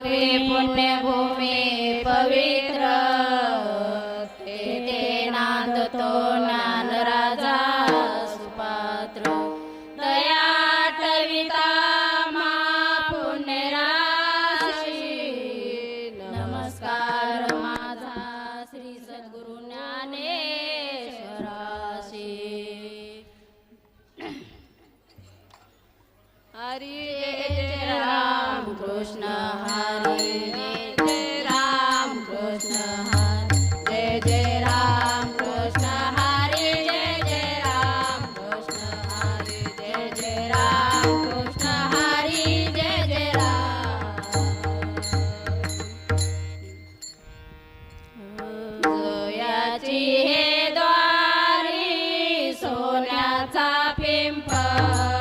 हे पुण्यभूमी पवित्र 打乒乓。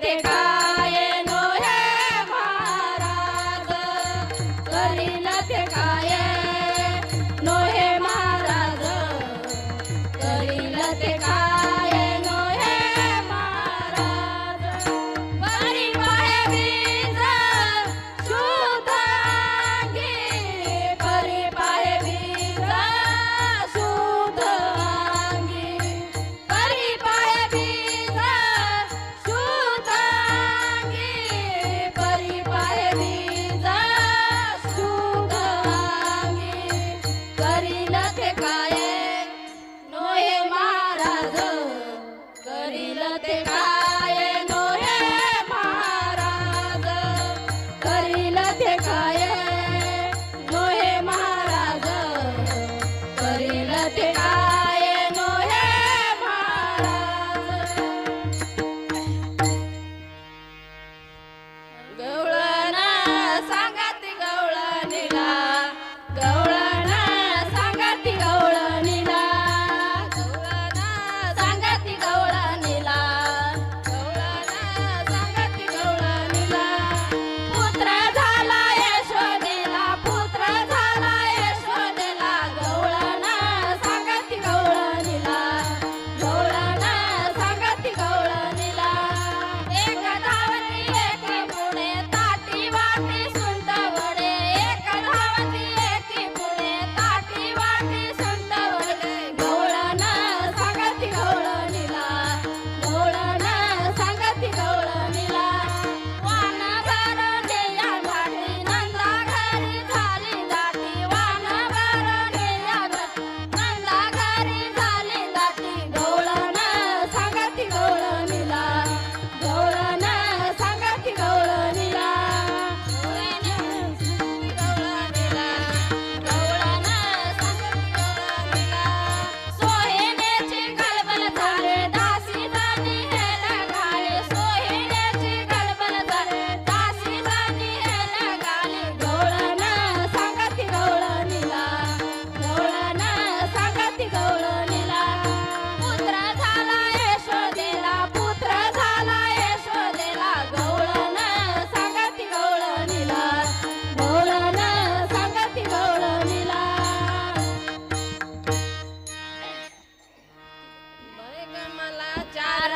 te ca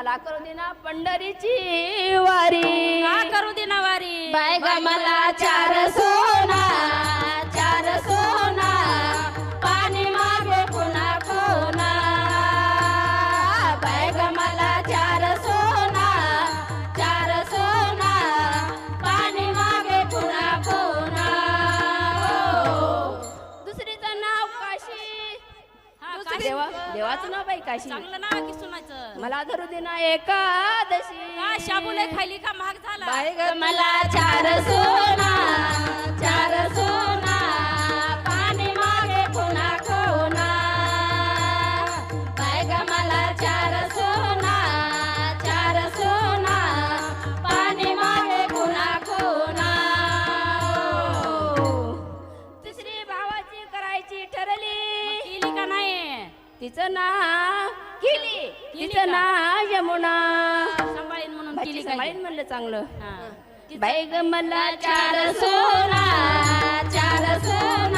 मला करू दे ना पंढरीची वारी. करू दे ना वारी? बाय ग मला चार सोना देवाचं नाव बाई काशी. चांगलं ना की सुनायचं. मला धरू दे ना एकादशी. शाबुले खाली का महाग झाला? ग मला चार सोना चार सोना. तिचं नाव केली तिचं? नाव यमुना. सांभाळीन म्हणून केली सांभाळीन म्हणलं चांगलं. बाई ग मला चार सोना चार सोना.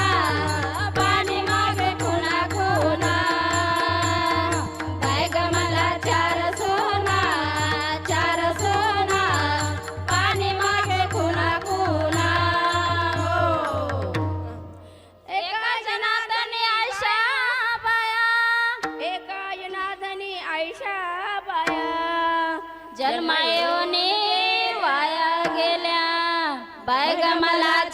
जन्मायोनी वाया गेल्या. बाय मला